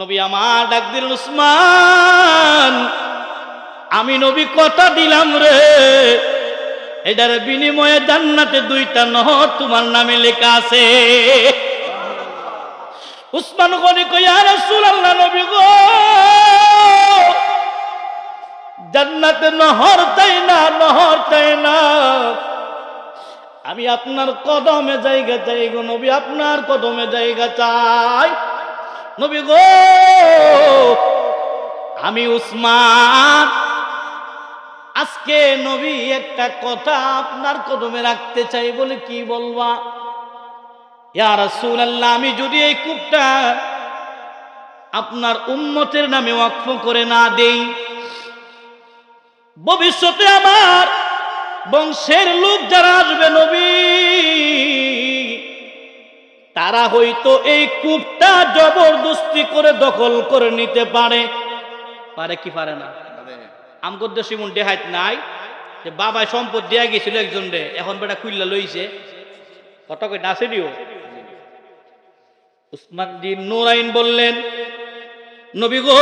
নবী আমার ডাক দিলেন, উসমান, আমি নবী কথা দিলাম রে। এটার বিনিময়ে জান্নাতে দুইটা নহর তোমার নামে লেখা আছে। উসমান গনি কইয়া রাসূলুল্লাহ নবী গো, জান্নাতে নহর চাই না, নহর চাই না। আমি আপনার কদমে জায়গা চাই গো নবী, আপনার কদমে জায়গা চাই। নবী গো, আমি উসমান। আজকে নবী একটা কথা আপনার কদমে রাখতে চাই বলে কি বলবা? ইয়া রাসূলুল্লাহ, আমি যদি এই কূপটা আপনার উম্মতের নামে ওয়াকফ করে না দেই, ভবিষ্যতে আমার বংশের লোক যারা আসবে নবী তারা হয়তো এই কূপটা জবরদস্তি করে দখল করে নিতে পারে। পারে কি পারে না? আমগর দেশে মন দেহাইত নাই যে বাবায় সম্পদ দেয়া গেছিল একজন রে এখন বেটা খুললা লইছে। কত কই নাচে দিও। উসমান দিন নুরাইন বললেন নবী গো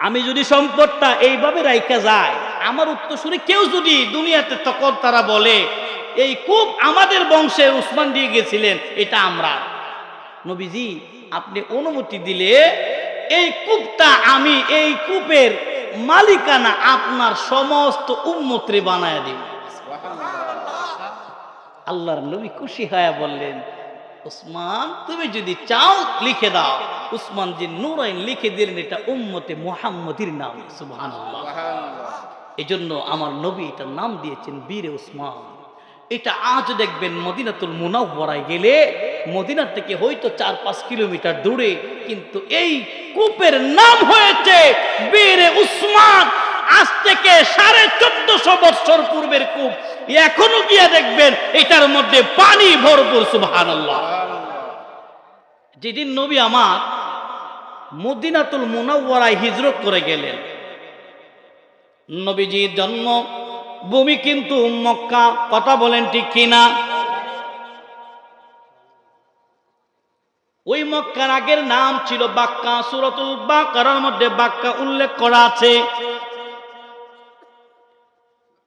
আমি যদি সম্পদটা এইভাবে রাইখা যায় আমার উত্তরসূরি কেউ যদি দুনিয়াতে তখন তারা বলে এই কূপ আমাদের বংশে উসমান দিয়ে গেছিলেন এটা আমরা। নবীজি আপনি অনুমতি দিলে এই কূপটা আমি এই কূপের মালিকানা আপনার সমস্ত উন্মত্রে বানায় দিব। আল্লাহর নবী খুশি হয়ে বললেন উসমান তুমি যদি চাও লিখে দাও। উসমান যে নুরাইন লিখে দিলেন এটা উম্মতে মোহাম্মদির নাম সুবহান এই জন্য আমার নবী এটার নাম দিয়েছেন বীরে উসমান। এটা আজ দেখবেন মদিনাতুল মুনাওয়ারায় গেলে মদিনা থেকে হয়তো চার পাঁচ কিলোমিটার দূরে, কিন্তু এই কূপের নাম হয়েছে বীরে উসমান। আজ থেকে সাড়ে চোদ্দশো বছর পূর্বের কূপ। এখনও গিয়া দেখবেন এটার মধ্যে পানি ভরপুর সুবহান যেদিন নবী আমার মদিনাতুল মুনাওয়ারায় হিজরত করে গেলেন, নবীজির জন্ম ভূমি কিন্তু মক্কা, কথা বলেন ঠিক কিনা? ওই মক্কার আগের নাম ছিল বাক্কা, সুরতুল বাকার মধ্যে বাক্কা উল্লেখ করা আছে।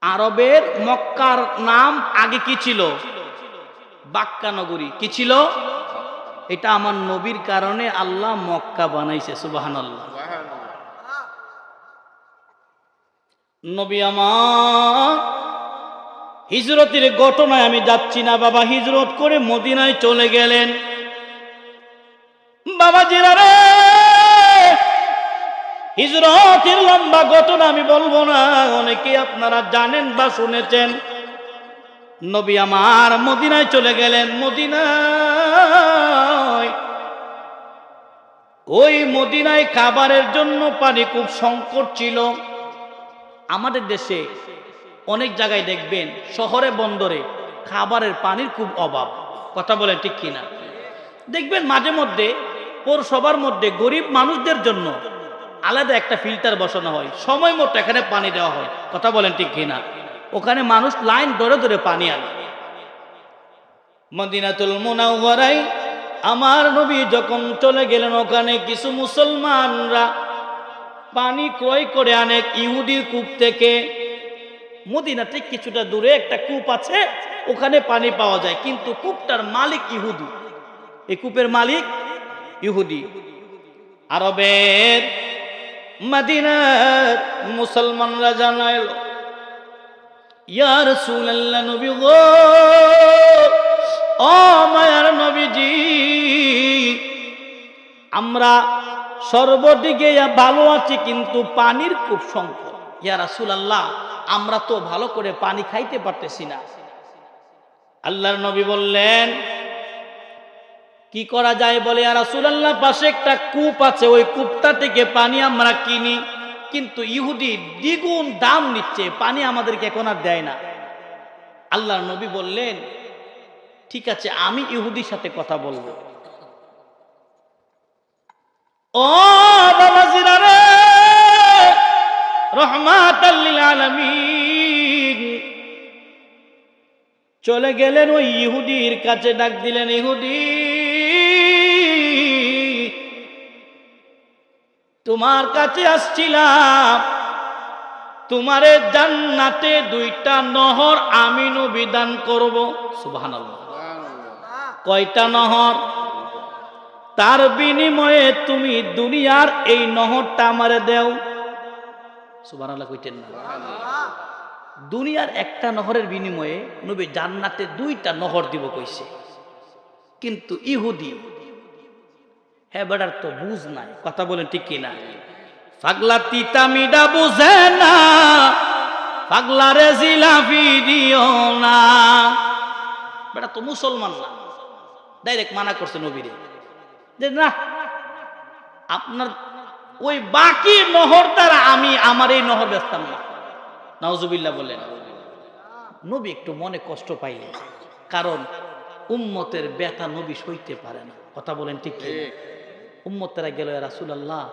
আরবের মক্কার নাম আগে কি ছিল? বাক্কা নগরী। কি ছিল? এটা আমার নবীর কারণে আল্লাহ মক্কা বানাইছে সুবাহান আল্লাহ নবী আমার, হিজরতের ঘটনায় আমি যাচ্ছি না, বাবা। হিজরত করে মদিনায় চলে গেলেন। বাবা জিরারে হিজরতের লম্বা ঘটনা আমি বলব না, অনেকে আপনারা জানেন বা শুনেছেন। নবী আমার মদিনায় চলে গেলেন। মদিনায়, ওই মদিনায় খাবারের জন্য পানি খুব সংকট ছিল। আমাদের দেশে অনেক জায়গায় দেখবেন শহরে, বন্দরে খাবারের পানির খুব অভাব। কথা বলেন ঠিক কিনা? দেখবেন মাঝে মধ্যে পৌরসভার মধ্যে গরিব মানুষদের জন্য আলাদা একটা ফিল্টার বসানো হয়। সময় মতো এখানে পানি দেওয়া হয়। কথা বলেন ঠিক কিনা? ওখানে মানুষ লাইন ধরে ধরে পানি আনে। মদিনাতুল মুনাওয়ারাই আমার নবী যখন চলে গেলেন, ওখানে কিছু মুসলমানরা পানি ক্রয় করে আনে ইহুদির কূপ থেকে। মদিনা ঠিক কিছুটা দূরে একটা কূপ আছে, ওখানে পানি পাওয়া যায়। কিন্তু কূপটার মালিক ইহুদি। এই কূপের মালিক ইহুদি। আরবের মদিনার মুসলমানরা জানাইল ইয়া রাসূলুল্লাহ নবী গো, ও নবীজি, আমরা সর্বদিকে ভালো আছি, কিন্তু পানির খুব সংকট। ইয়া রাসূলুল্লাহ, আমরা তো ভালো করে পানি খাইতে পারতেছি না। আল্লাহর নবী বললেন, কি করা যায় বলে আর রাসূলুল্লাহ, পাশে একটা কূপ আছে, ওই কূপটা থেকে পানি আমরা কিনি। কিন্তু ইহুদি দ্বিগুণ দাম নিচ্ছে, পানি আমাদেরকে এখন আর দেয় না। আল্লাহর নবী বললেন, ঠিক আছে, আমি ইহুদির সাথে কথা বলব। ও বাবা জিরারে রহমাতাল্লিল আলামিন। চলে গেলেন ওই ইহুদির কাছে ডাক দিলেন ইহুদি তোমার কাছে আসছিলাম। তোমারে জান্নাতে দুইটা নহর আমি নবিদান করব। সুবাহ কয়টা নহর? তার বিনিময়ে তুমি দুনিয়ার এই নহরটা আমারে দেও। সুবহানাল্লাহ দুনিয়ার একটা নহরের বিনিময়ে নবী জান্নাতে দুইটা নহর দিব কইছে। কিন্তু ইহুদি হ্যাঁ বেটার তো বুঝ নাই, কথা বলেন ঠিক কিনা? পাগলা তিতা মিডা বুঝে না, পাগলা রে জিলাপি দিও না। বেটা তো মুসলমান না, ডাইরেক্ট মানা করছে নবীরে। যে না আপনার ওই বাকি নহর দ্বারা আমি আমার এই নহর ব্যস্তাম না। নাউজুবিল্লাহ বলেন নবী একটু মনে কষ্ট পাইলেন কারণ উম্মতের ব্যথা নবী সইতে পারে না। কথা বলেন ঠিক? উম্মতেরা গেল রাসুল আল্লাহ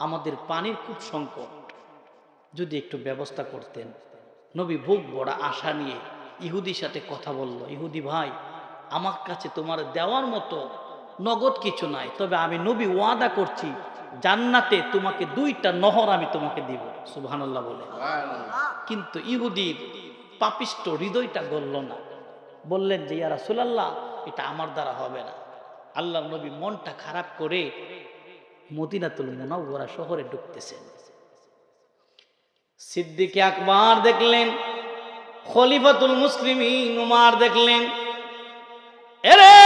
আমাদের পানির খুব সংকট। যদি একটু ব্যবস্থা করতেন। নবী বুক বড় আশা নিয়ে ইহুদির সাথে কথা বলল ইহুদি ভাই আমার কাছে তোমার দেওয়ার মতো নগদ কিছু নাই তবে আমি নবী ওয়াদা করছি জান্নাতে তোমাকে দুইটা নহর আমি তোমাকে দিব। সুবহানাল্লাহ বলে। কিন্তু ইহুদির পাপিষ্ট হৃদয়টা গলল না। বললেন যে ইয়া রাসূলুল্লাহ এটা আমার দ্বারা হবে না। আল্লাহ নবী মনটা খারাপ করে মদিনাতুল মুনাওয়ারা শহরে ঢুকতেছেন। সিদ্দিকে আকবর দেখলেন খলিফাতুল মুসলিমিন উমার দেখলেন এরে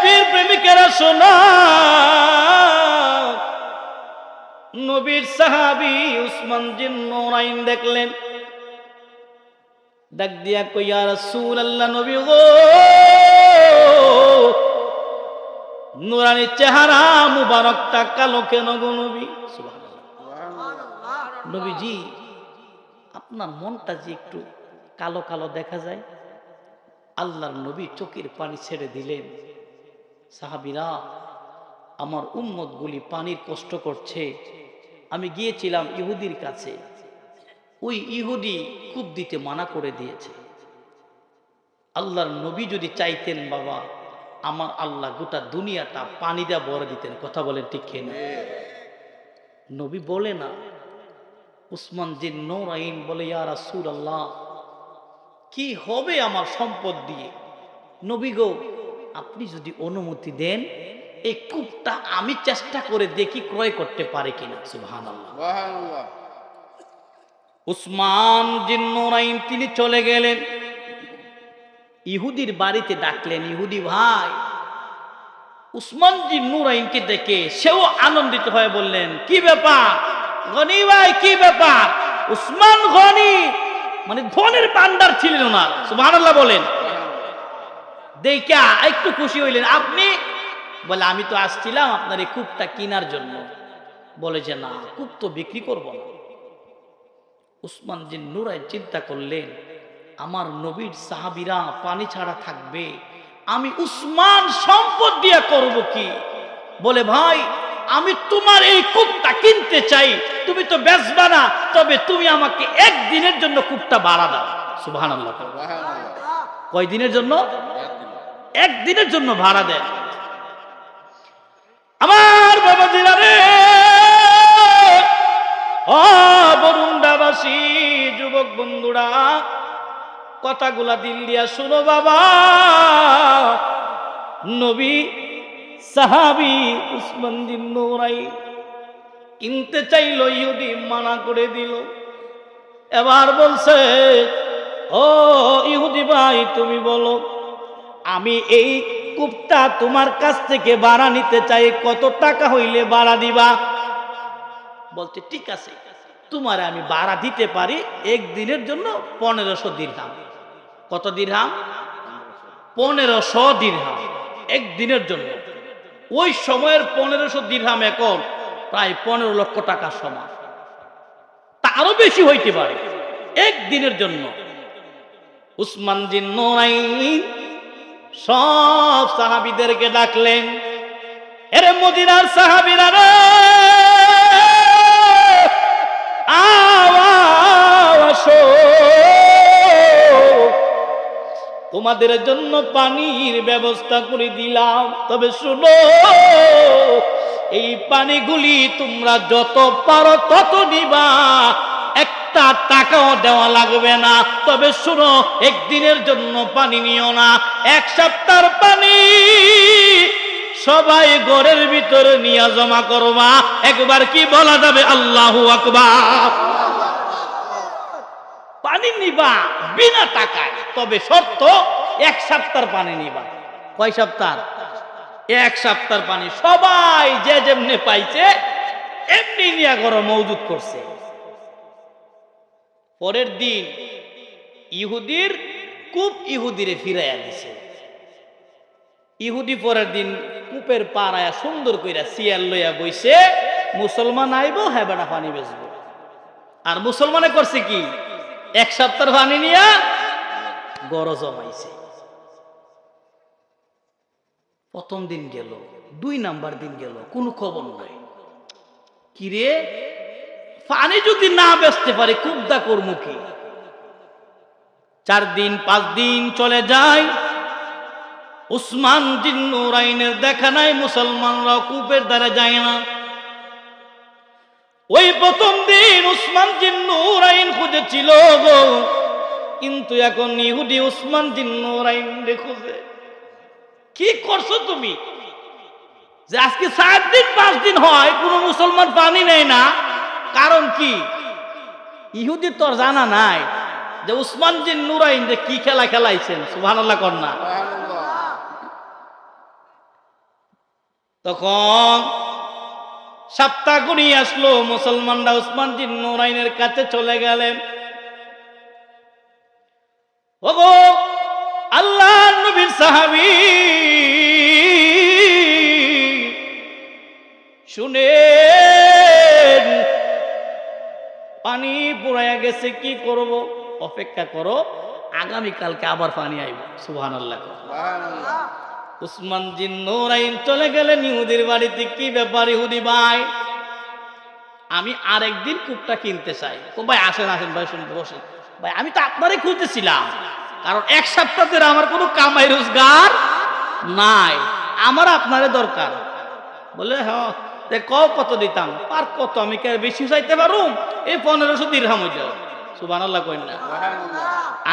নবীর প্রেমিকেরা শোনা। নবীর সাহাবী উসমান জিন নোরাইন দেখলেন। ডাক দিয়া কইয়া রাসূল আল্লাহ নবী গো! নুরানি চেহারা মুবারকটা কালো কেন গো নবী? নবীজি আপনার মনটা যে একটু কালো কালো দেখা যায় আল্লাহর নবী চোখের পানি ছেড়ে দিলেন। সাহাবিরা, আমার উম্মতগুলি পানির কষ্ট করছে। আমি গিয়েছিলাম ইহুদির কাছে। ওই ইহুদি কূপ দিতে মানা করে দিয়েছে। আল্লাহর নবী যদি চাইতেন, বাবা, আমার আল্লাহ গোটা দুনিয়াটা পানি দেওয়া বড় দিতেন। কথা বলেন ঠিক না? নবী বলে না। উসমান জিন নৌরাইন বলে, ইয়া রাসূল আল্লাহ কি হবে আমার সম্পদ দিয়ে? নবী গো আপনি যদি অনুমতি দেন এই কূপটা আমি চেষ্টা করে দেখি ক্রয় করতে পারে কিনা। সুবহানাল্লাহ। উসমান জিন নৌরাইন তিনি চলে গেলেন। ইহুদির বাড়িতে ডাকলেন ইহুদি ভাই। উসমান জি নুরাইনকে দেখে সেও আনন্দিত হয়ে বললেন কি ব্যাপার? গনি ভাই কি ব্যাপার? উসমান গনি মানে ধনের পান্ডার ছিলেন ওনার সুবহানাল্লাহ বলেন। দেখা একটু খুশি হইলেন। আপনি? বলে আমি তো আসছিলাম আপনার এই কূপটা কেনার জন্য। বলে যে না কূপ তো বিক্রি করব না। উসমান জিন নুরাইন চিন্তা করলেন আমার নবীর সাহাবিরা পানি ছাড়া থাকবে আমি উসমান সম্পদ দিয়ে করব কি? বলে ভাই আমি তোমার এই কূপটা কিনতে চাই। তুমি তো বেচবা না তবে তুমি আমাকে একদিনের জন্য কূপটা ভাড়া দাও। সুবহান আল্লাহ কয় দিনের জন্য? একদিনের জন্য ভাড়া দেন আমার বাবা রে, ও বরুণাবাসী যুবক বন্ধুরা, কথাগুলা দিল দিয়া শুনো বাবা। নবী সাহাবি উসমান দিন নৌরাই কিনতে চাইল, ইহুদি মানা করে দিল। এবার বলছে, ও ইহুদি ভাই, তুমি বলো আমি এই কূপটা তোমার কাছ থেকে ভাড়া নিতে চাই, কত টাকা হইলে ভাড়া দিবা? বলছে, ঠিক আছে, তোমার আমি ভাড়া দিতে পারি একদিনের জন্য পনেরোশো দিরহাম। কত দিরহাম? পনেরোশো দিরহাম একদিনের জন্য। ওই সময়ের পনেরোশো দিরহাম এখন প্রায় পনেরো লক্ষ টাকা সমান। তারও বেশি হইতে পারে একদিনের জন্য। উসমান জিন নোরাইন সব সাহাবিদেরকে ডাকলেন, এরে মদিনার সাহাবিরা রে! আসো। তোমাদের জন্য পানির ব্যবস্থা করে দিলাম। তবে শুনো, এই পানিগুলি তোমরা যত পারো তত নিবা। একটা টাকাও দেওয়া লাগবে না। তবে শুনো, একদিনের জন্য পানি নিও না। এক সপ্তাহের পানি সবাই ঘরের ভিতরে নিয়ে জমা করবা। একবার কি বলা যাবে? আল্লাহু আকবার। পানি নিবা বিনা টাকায়। তবে শর্ত, এক সপ্তাহ পানি নিবা। কয় সপ্তাহ? এক সপ্তাহ পানি। সবাই যে যেমনি পাইছে, এমনি নিয়ে ঘর মজুদ করছে। পরের দিন ইহুদির কূপ ইহুদিরে ফিরাইয়া দিছে। ইহুদি পরের দিন কূপের পাড়ায় সুন্দর কইরা সিয়ার লইয়া বইছে, মুসলমান আইব হ্যাঁ বেটা, পানি বেচবো। আর মুসলমানে করছে কি? এক সপ্তাহ পানি নিয়া গড় জমাইছে। প্রথম দিন গেল, দুই নাম্বার দিন গেল, কোনো খবর নাই। কিরে? পানি যদি না বেচতে পারে, কুবদা করব কি? চার দিন, পাঁচ দিন চলে যায়। উসমান জিন্নুরাইনের দেখা নাই, মুসলমানরা কূপের দ্বারা যায় না। ওই প্রথম দিন উসমান জিন্নুরাইন খুঁজেছিল গো, কিন্তু এখন ইহুদি উসমান জিন্নুরাইন খুঁজে। কি করছ তুমি? যে আজকে সাত দিন, পাঁচ দিন হয়, কোনো মুসলমান পানি নেয় না। কারণ কি? ইহুদি তোর জানা নাই যে উসমান জিন নুরাইন যে কি খেলা খেলাইছেন, সুবহানাল্লাহ কন্যা তখন সপ্তাহ গুনি আসলো, মুসলমানরা উসমান জিন নুরাইনের কাছে চলে গেলেন। ওগো আল্লাহ নবীর সাহাবী শুনেন পানি পুরাইয়া গেছে কি করব? অপেক্ষা করো আগামীকালকে আবার পানি আইব। সুবহান আল্লাহ উসমান জিন নোরাইন চলে গেলেন ইহুদির বাড়িতে। কি ব্যাপার ইহুদি ভাই? আমি আরেকদিন কূপটা কিনতে চাই। ও ভাই আসেন আসেন ভাই শুনতে বসেন। ভাই আমি তো আপনারই খুঁজতেছিলাম। কারণ এক সপ্তাহ ধরে আমার কোনো কামাই রোজগার নাই। আমার আপনারে দরকার। বলে হ্যাঁ তে কত দিতাম? পার কত? আমি কে বেশি চাইতে পারুম? এই পনেরোশো দিরহাম হইল। সুবান আল্লাহ কইন না।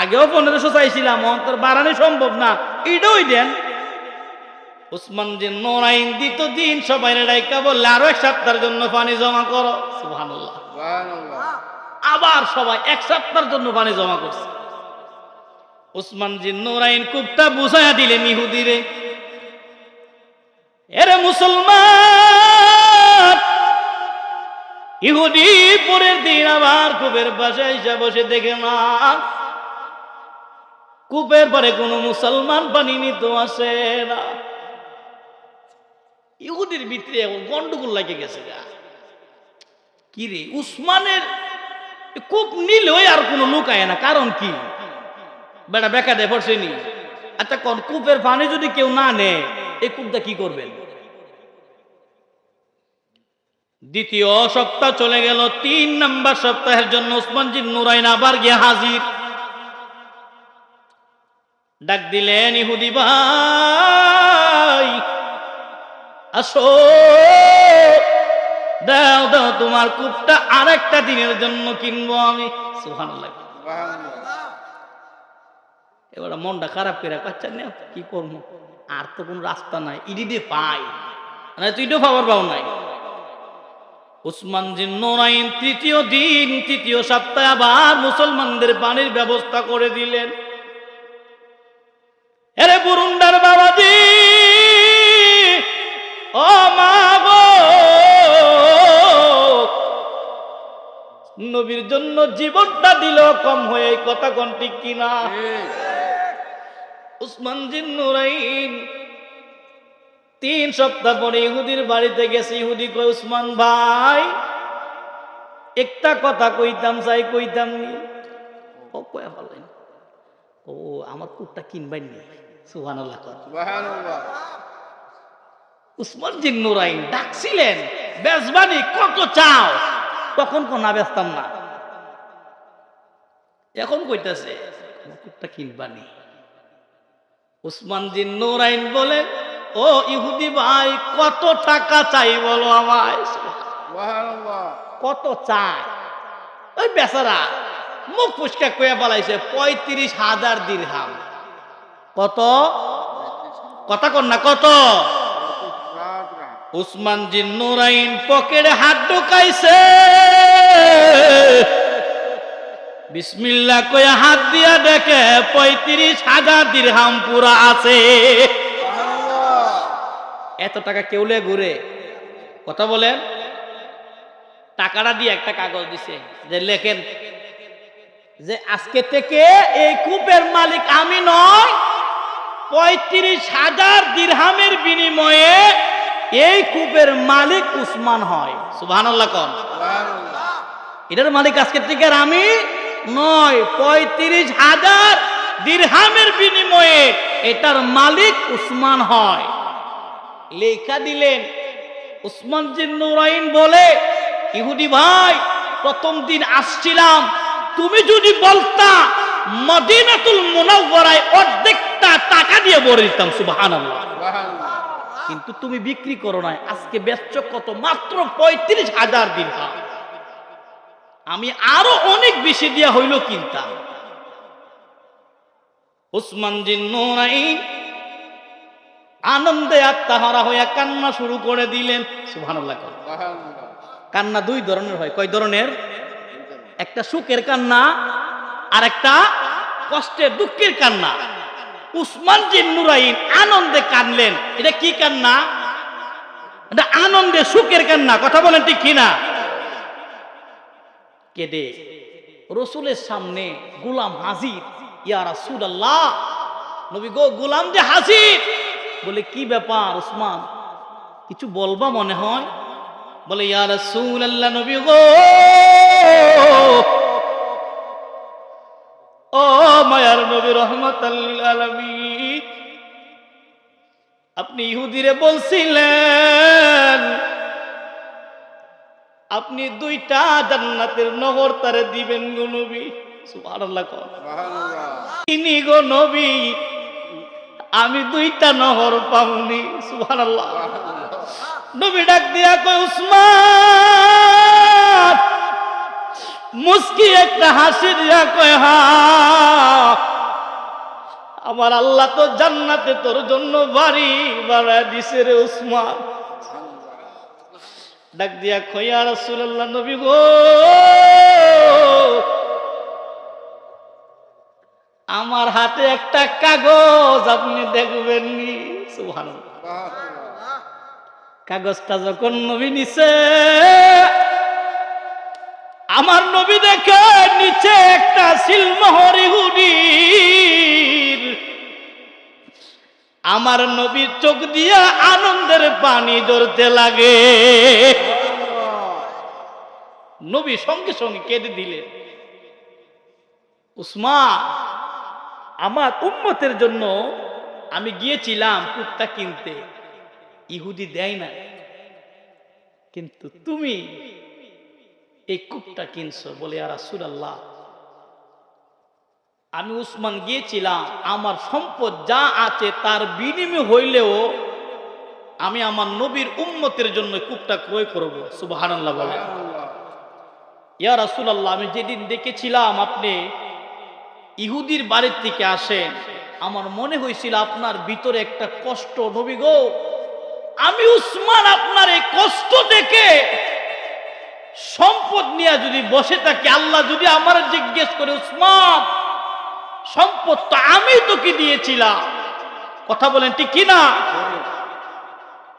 আগেও পনেরোশো চাইছিলাম, অন্তর বাড়ানো সম্ভব না। এটাই দেন। উসমান যে নোরাইন দিত দিন, সবাই বললে, আরও এক সপ্তাহের জন্য পানি জমা করো। সুবহান আবার সবাই এক সপ্তাহের জন্য পানি জমা করছে। উসমান জি নোরাইন কুপটা বুঝাইয়া দিলেন ইহুদিরে এরে মুসলমান! ইহুদি পরের দিন আবার কূপের পাশে এসে বসে দেখে না কূপের পরে কোন মুসলমান পানি নিত আসে না? ইহুদির ভিতরে এখন গন্ডগোল লাগে গেছে গা। কি রে, উসমানের কূপ নিলেও আর কোনো লোক আয় না, কারণ কি? বেটা বেকা দেয় পড়ছেনি আচ্ছা কোন, কূপের পানি যদি কেউ না নেয়, এই কূপটা কি করবেন? দ্বিতীয় সপ্তাহ চলে গেল, তিন নাম্বার সপ্তাহের জন্য ওসমান জিন নুরাইন আবার গিয়ে হাজির। ডাক দিলেন, ইহুদি ভাই, আসো। দাও দাও, তোমার কূপটা আরেকটা দিনের জন্য কিনবো আমি। সুবহানাল্লাহ। এবার মনটা খারাপ করে কাচ্চা নেও, কি করব? আর তো কোন রাস্তা নাই, ইডি দিয়ে পাই। না তুই তো পাওয়ার পাও নাই। উসমান জিন নোরাইন তৃতীয় দিন তৃতীয় সপ্তাহে আবার মুসলমানদের পানির ব্যবস্থা করে দিলেন। এরে বুরুন্ডার বাবাজি ও মা গো। নবীর জন্য জীবনটা দিল কম হয়ে এই কথা কোন ঠিক কিনা? উসমান জিন নুরাইন তিন সপ্তাহ পরে ইহুদির বাড়িতে গেছে ইহুদি কয় উসমান ভাই একটা কথা কইতাম চাই কইতাম নি। ও কয়া বলেন ও আমার কুটটা কিনবেন নি। সুহান উসমান জিন নুরাইন ডাকছিলেন বেজবানি কত চাও? তখন কোন বেচতাম না। এখন কইতাছে কুটটা কিনবানি উসমান জিন নুরাইন বলে ও ইহুদি ভাই কত টাকা চাই বলো আমায়? কত চাই? ওই বেচারা মুখ ফুসকা কয়ে বলাইছে পঁয়ত্রিশ হাজার দিরহাম। কত? কথা কর না কত? উসমান জিন নুরাইন পকেটে হাত ঢুকাইছে। বিসমিল্লা কয়ে হাত দিয়া দেখে পঁয়ত্রিশ হাজার দিরহাম পুরা আছে। এত টাকা কেউলে ঘুরে? কথা বলেন। টাকাটা দিয়ে একটা কাগজ দিছে যে লেখেন যে আজকে থেকে এই কূপের মালিক আমি নয় পঁয়ত্রিশ হাজার দিরহামের বিনিময়ে এই কূপের মালিক উসমান হয়। সুবহানাল্লাহ কন। এটার মালিক আজকের থেকে আর আমি নয় পঁয়ত্রিশ হাজার দিরহামের বিনিময়ে এটার মালিক উসমান হয়। লেখা দিলেন। উসমান জিন্নুরাইন বলে ইহুদি ভাই প্রথম দিন আসছিলাম। তুমি যদি বলতা মদিনাতুল মুনাওয়ারায় অর্ধেকটা টাকা দিয়ে ভরে দিতাম সুবহানাল্লাহ। কিন্তু তুমি বিক্রি করো নাই। আজকে বেচছ কত? মাত্র পঁয়ত্রিশ হাজার দিন আমি আরও অনেক বেশি দিয়া হইল কিনতাম। উসমান জিন্নুরাইন আনন্দে আত্মাহারা হইয়া কান্না শুরু করে দিলেন। সুবহানাল্লাহ কর। কান্না দুই ধরনের হয়। কয় ধরনের? একটা সুখের কান্না আর একটা কষ্টের দুঃখের কান্না। উসমান জিন নুরাইন আনন্দে কানলেন এটা কি কান্না? এটা আনন্দে সুখের কান্না কথা বলেন ঠিক কিনা? কেদে। রসুলের সামনে গুলাম হাজির। ইয়া রাসূল আল্লাহ নবী গো গুলাম যে হাজির। বলে কি ব্যাপার উসমান কিছু বলবা মনে হয়? বলে ইয়া রাসূল আল্লাহ নবী গো! ও মায়ার নবী আলামিন আপনি ইহুদিরে বলছিলেন আপনি দুইটা জান্নাতের নহর তারে দিবেন গো নবী। সুবহানাল্লাহ তিনি গো নবী আমি দুইটা নহর পাউনি সুবহানাল্লাহ। নবী ডাক দিয়া কই উসমান, মুস্কি একটা হাসি দিয়া কয়, হা, আমার আল্লাহ তো জান্নাতে তোর জন্য বাড়ি বাড়া দিছে রে উসমান। ডাক দিয়া কইয়া রাসূলুল্লাহ, নবী গো আমার হাতে একটা কাগজ, আপনি দেখবেন নি? কাগজটা যখন নবী নিছে, আমার নবী দেখে নিচে একটা সিলমোহরি হুডির। আমার নবীর চোখ দিয়া আনন্দের পানি ধরতে লাগে। নবী সঙ্গে সঙ্গে কেঁদে দিলেন। উসমা আমার উম্মতের জন্য আমি গিয়েছিলাম কুত্তা কিনতে। ইহুদি দেয় না। কিন্তু তুমি এই কূপটা কিনছো বলে আর রাসূলুল্লাহ, আমি উসমান গিয়েছিলাম। আমার সম্পদ যা আছে তার বিনিময় হইলেও আমি আমার নবীর উম্মতের জন্য কূপটা ক্রয় করব। সুবহানাল্লাহ বলে রাসুল আল্লাহ আমি যেদিন দেখেছিলাম আপনি ইহুদির বাড়ির থেকে আসেন আমার মনে হয়েছিল আপনার ভিতরে একটা কষ্ট, নবী গো, আমি উসমান আপনার এই কষ্ট দেখে সম্পদ নিয়ে যদি বসে থাকি, আল্লাহ যদি আমার জিজ্ঞেস করে, উসমান, সম্পদ তো আমি তোকে দিয়েছিলাম। কথা বলেন, ঠিক কিনা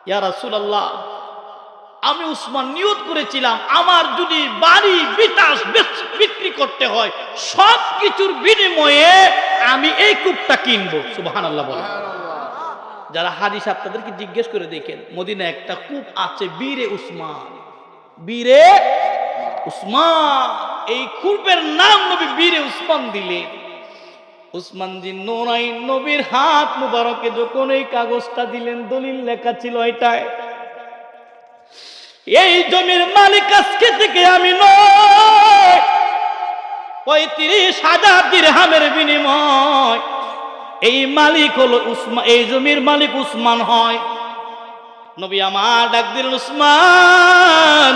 ইয়া রাসূলুল্লাহ, আমি উসমান নিয়ত করেছিলাম, আমার যদি বাড়ি বেচ- বিক্রি করতে হয় সব কিছুর বিনিময়ে আমি এই কূপটা কিনবো। সুবহানাল্লাহ বলে যারা হাদিস আপনাদেরকে জিজ্ঞেস করে দেখেন মদিনা একটা কূপ আছে বীরে উসমান। বীরে উসমান এই কূপের নাম নবী বীরে উসমান দিলেন। উসমান জি নোরাইন নবীর হাত মুবারকে যখন এই কাগজটা দিলেন দলিল লেখা ছিল এটায় এই জমির মালিক আজকে থেকে আমি নয় পঁয়ত্রিশ হাজার দিরহামের বিনিময়। এই মালিক হলো উসমান এই জমির মালিক উসমান হয়। নবী আমার ডাক দিলেন, উসমান,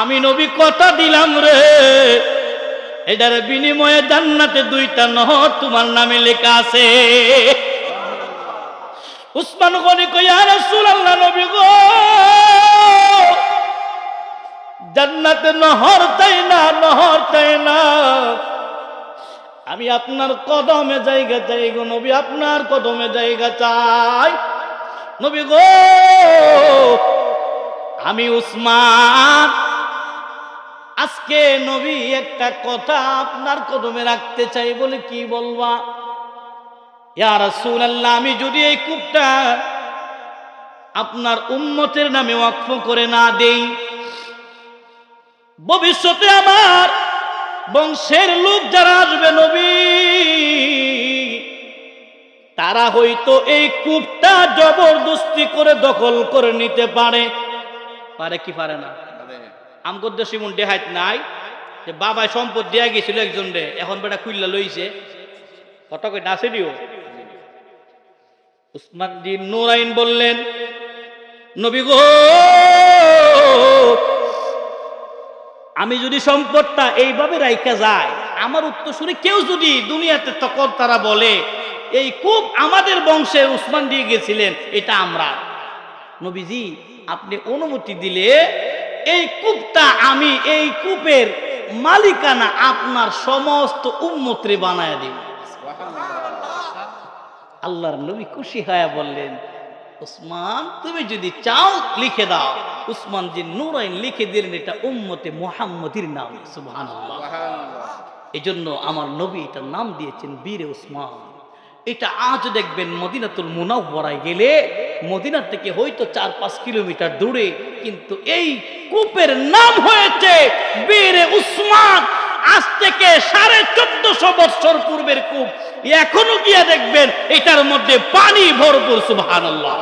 আমি নবী কথা দিলাম রে। এটার বিনিময়ে জান্নাতে দুইটা নহর তোমার নামে লেখা আছে। উসমান গনি কইয়া রাসূলুল্লাহ, নবী গো। জান্নাতে নহর চাই না, নহর চাই না। আমি আপনার কদমে জায়গা চাই গো নবী, আপনার কদমে জায়গা চাই। নবী গো, আমি উসমান। আজকে নবী একটা কথা আপনার কদমে রাখতে চাই বলে কি বলবা? ইয়া আল্লাহ আমি যদি এই কূপটা আপনার উম্মতের নামে ওয়াকফ করে না দেই ভবিষ্যতে আমার বংশের লোক যারা আসবে নবী তারা হয়তো এই কূপটা জবরদস্তি করে দখল করে নিতে পারে। পারে কি পারে না? আমগর দেশে মন দেহাইত নাই যে বাবায় সম্পদ দেয়া গেছিল একজন রে এখন বেটা খুললা লইছে। কত কই নাচে দিও। উসমান দিন নুরাইন বললেন নবী গো আমি যদি সম্পদটা এইভাবে রাইখা যায়, আমার উত্তরসূরি কেউ যদি দুনিয়াতে তখন তারা বলে, এই কূপ আমাদের বংশে উসমান দিয়ে গেছিলেন, এটা আমরা। নবীজি, আপনি অনুমতি দিলে, এই কূপটা আমি, এই কূপের মালিকানা আপনার সমস্ত উন্মত্রে বানায় দিব। আল্লাহর নবী খুশি হয়ে বললেন উসমান তুমি যদি চাও লিখে দাও। উসমান যে নুরাইন লিখে দিলেন এটা উম্মতে মোহাম্মদির নাম। সুবহানাল্লাহ। এই জন্য আমার নবী এটার নাম দিয়েছেন বীরে উসমান। এটা আজ দেখবেন মদিনাতুল মুনাওয়ারায় গেলে মদিনা থেকে হয়তো চার পাঁচ কিলোমিটার দূরে কিন্তু এই কূপের নাম হয়েছে বীরে উসমান। আজ থেকে সাড়ে চোদ্দশো বছর পূর্বের কূপ। এখনও গিয়া দেখবেন এটার মধ্যে পানি ভরপুর, সুবহানাল্লাহ।